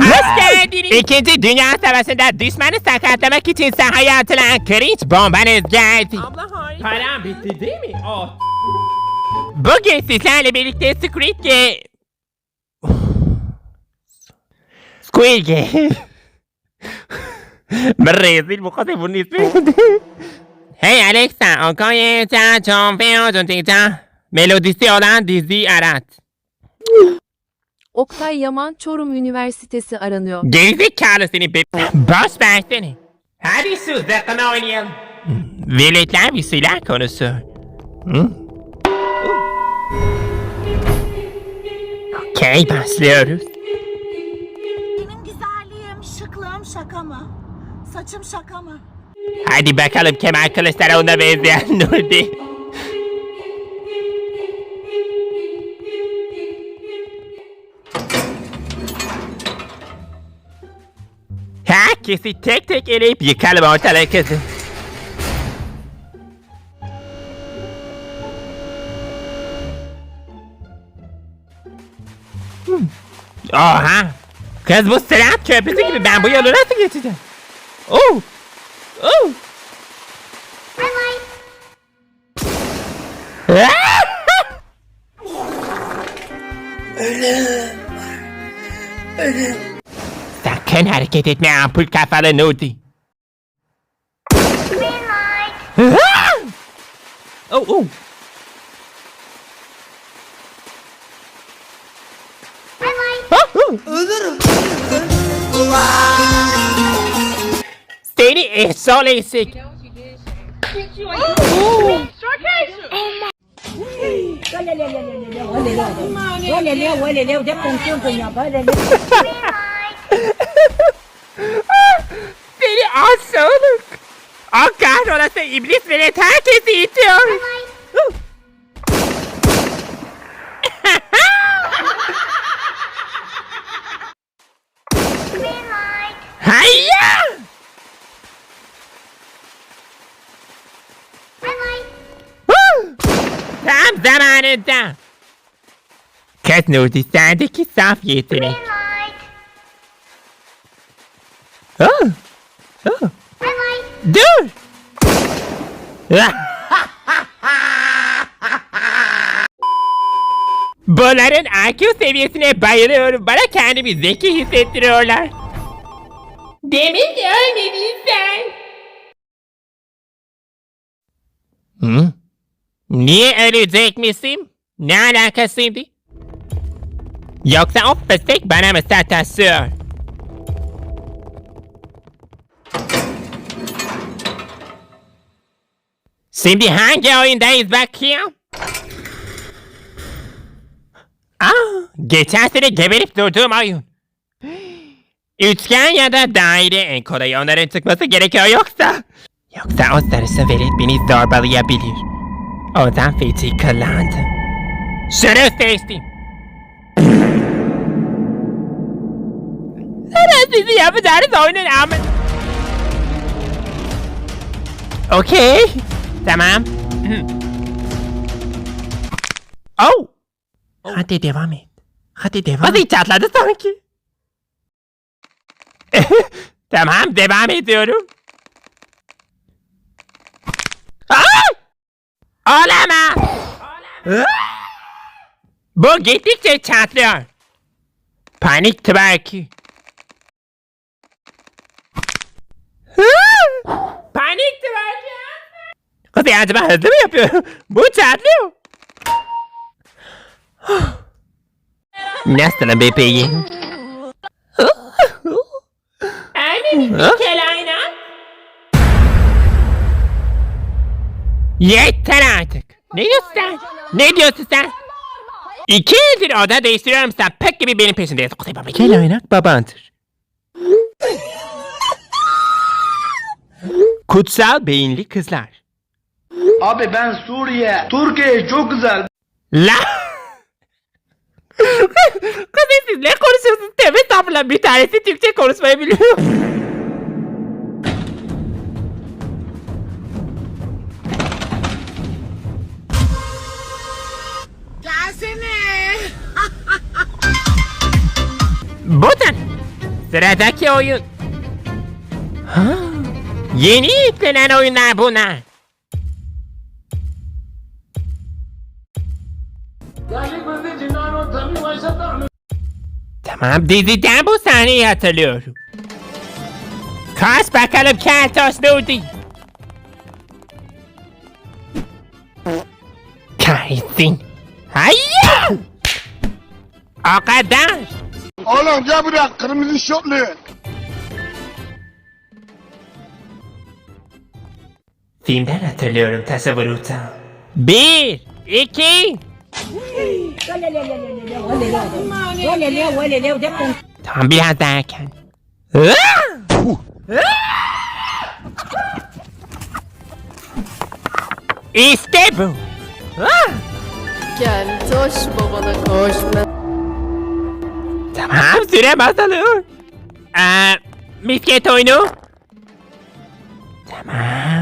Hoş geldiniz. İkinci Dünya Savaşı'nda düşmanı sakatlamak için sahaya atılan cringe bombanız geldi. Abla harika. Param bitti değil mi? Oh. Bugün sizlerle birlikte Squid Game... Squid Game... Rezil bu kadar bunun ismi. hey Alexa, Okoye Cha Chon Feo. Melodisi olan dizi arat. Oktay Yaman Çorum Üniversitesi aranıyor. Gerizekalı seni be... Boş versene. Hadi sus dakika oynayalım. Veletler bir şeyler konusu. Hı? Okey başlıyoruz. Benim güzelliğim, şıklığım şaka mı? Saçım şaka mı? Hadi bakalım Kemal Kılıçdaroğlu'na benzeyen Nurdi. Herkesi tek tek eleyip yıkalım ortalığı kızım. Hmm. Oha! Kız bu Sırat Köprüsü gibi ben bu yolu nasıl geçeceğim? Oh! Oh! Sakın hareket etme ampul kafalı Nudi. oh oh. Seni eşşoğlu esik. Seni O kahrolası iblis velet herkesi itiyor. Huh! Tam zamanında. Kız Nudi sendeki saf yetenek. Oh. Oh. Dur. Bunların IQ seviyesine bayılıyorum. Bana kendimi zeki hissettiriyorlar. Demek ölmedin sen. Hı? Niye ölecekmişim? Ne alakasıydı? Yoksa o fıstık bana mı sataşıyor? Şimdi hangi oyundayız bakayım? Aa, geçen sene geberip durduğum oyun. Üçgen ya da daire en kolay onların çıkması gerekiyor yoksa. Yoksa o sarısı velet beni zorbalayabilir. Oradan feci kullandım. Şunu seçtim. Neden sizi yapacağınız oyunun ama... Okey. Tamam. Hı. oh. Hadi devam et. Hadi devam Hadi çatladı sanki. tamam devam ediyorum. Aa! Olamaz. Bu gittikçe çatlıyor. Panik twerki. Panik twerki. Ya acaba hızlı mı yapıyor? Bu çatlıyor. Nasılsın bebeğim? Kelayna. Yeter artık. Ne diyorsun sen? Ne diyorsun sen? İki yıldır oda değiştiriyorum sen pek gibi benim peşindeyiz. Kuzey baba gel oynak babandır. Kutsal beyinli kızlar. Abi ben Suriye, Türkiye çok güzel. La! Kuzey siz ne konuşuyorsunuz? Tövbe estağfurullah bir tanesi Türkçe konuşmayı biliyor. Gelsene. Bu da Sıradaki oyun. Ha, yeni yüklenen oyunlar bunlar. Tamam diziden bu sahneyi hatırlıyorum. Kas bakalım Keltos Nudi. Kahretsin. Hayır. O kadar. Oğlum gel buraya kırmızı şortlu. Filmden hatırlıyorum tasavvurutta. Bir, iki. Tamam biraz daha erken. İşte bu. Gel toş babana koş. Tamam süre azalıyor. Ee, misket oyunu. Tamam.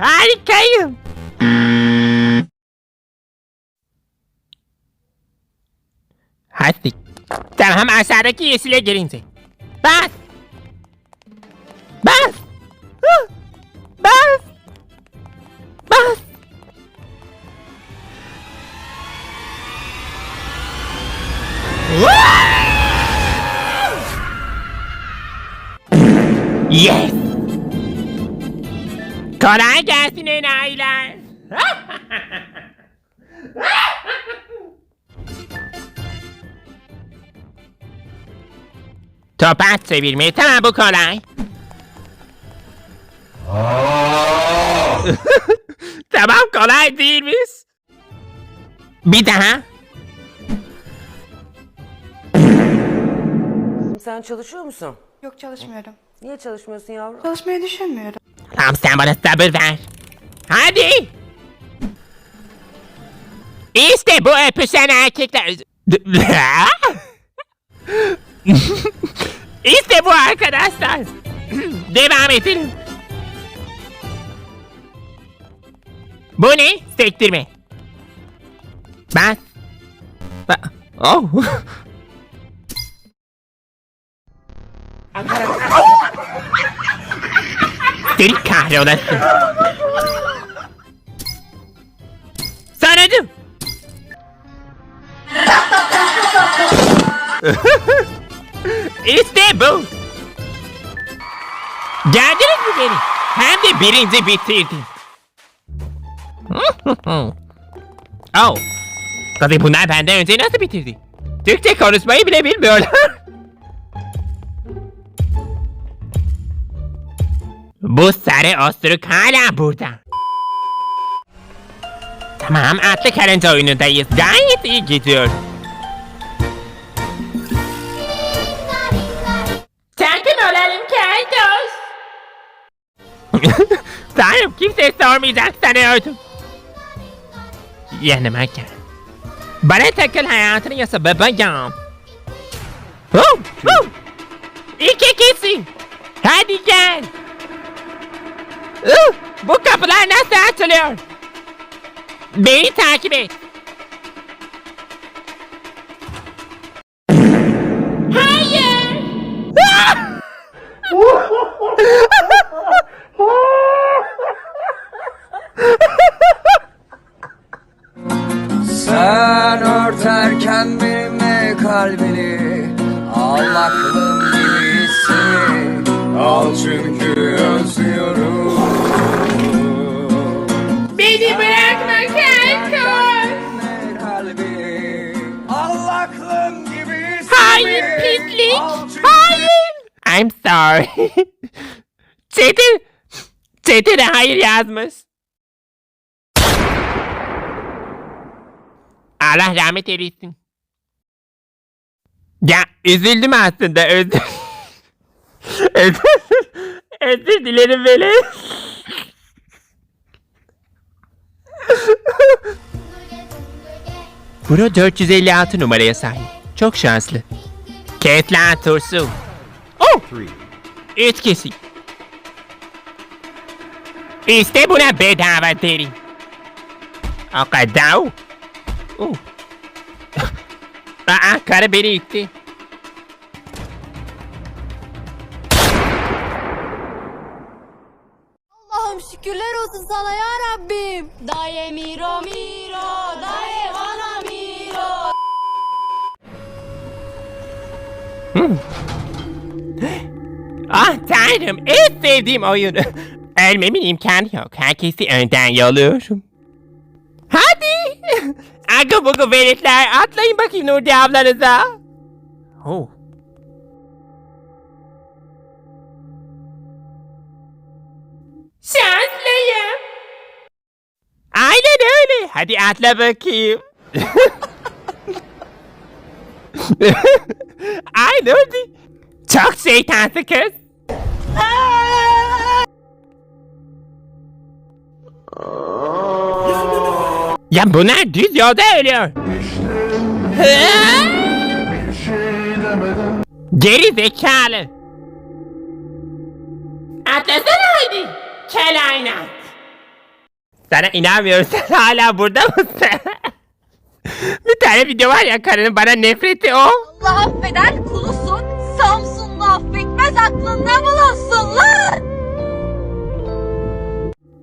Harikayım. Hadi. Tamam aşağıdaki yeşile girince. Bas. Bas. Bas. Bas. Yes. Kolay gelsin enayiler. Topaç çevirmeyi tamam bu kolay. tamam kolay değilmiş. Bir daha. Sen çalışıyor musun? Yok çalışmıyorum. Niye çalışmıyorsun yavrum? Çalışmayı düşünmüyorum. Tamam sen bana sabır ver. Hadi. İşte bu öpüşen erkekler. işte bu arkadaşlar. Devam edelim. Bu ne? Sektirme. Ben. Oh. Seni kahrolası. Sanırım. işte bu. Geldiniz mi beni? Hem de birinci bitirdim. oh. Tabii bunlar benden önce nasıl bitirdi? Türkçe konuşmayı bile bilmiyorlar. Bu sarı ostruk hala burada. Tamam atlı karınca oyunundayız. Gayet iyi gidiyor. Sakın olalım Keltos. Tanrım kimse sormayacak sanıyordum. Yanıma gel. Bana takıl hayatını yasa bebeğim. Hum, hum. İki kişi. Hadi gel. Uh, bu kapılar nasıl açılıyor? Beni takip et. Hayır. Sen örterken benimle kalbini Al aklım gibisin Al çünkü Sorry. Çetin. Çetin de hayır yazmış. Allah rahmet eylesin. Ya üzüldüm aslında özür. özür, özür dilerim Veli. Pro 456 numaraya sahip. Çok şanslı. Kes lan turşu. Oh! Üç kişi. İşte buna bedava derim. O kadar. Uh. Aa, karı beni itti. Allah'ım şükürler olsun sana ya Rabbim. Daye miro miro, daye bana miro. Ah tanrım en sevdiğim oyun. Ölmemin imkanı yok. Herkesi önden yolluyorum. Hadi. Agı bugu veletler atlayın bakayım Nurdi ablanıza. Oh. Şanslıyım. Aynen öyle. Hadi atla bakayım. Ay Nurdi. Çok şeytansın kız. Ya bunlar düz yolda ölüyor. Geri zekalı. Atlasana hadi. Kel ayna. Sana inanmıyorum sen hala burada mısın? Bir tane video var ya karının bana nefreti o. Allah affeder kulusun. Samsunlu affetmez aklında bulunsun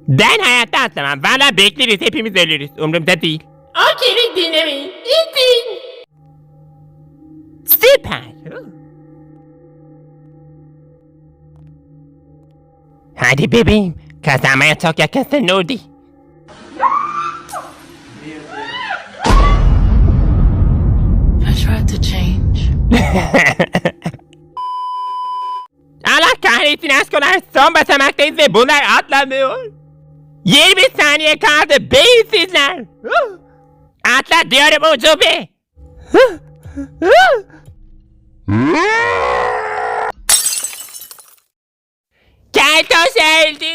Ben hayatta atlamam. Valla bekleriz hepimiz ölürüz. Umurumda değil. O kere dinlemeyin. Gidin. Süper. Hadi bebeğim. Kazanmaya çok yakınsın Nurdi. I tried to change. Allah kahretsin aşkolar. Son basamaktayız ve bunlar atlamıyor. 20 saniye kaldı beyinsizler. Atla diyorum ucube. Keltoş öldü.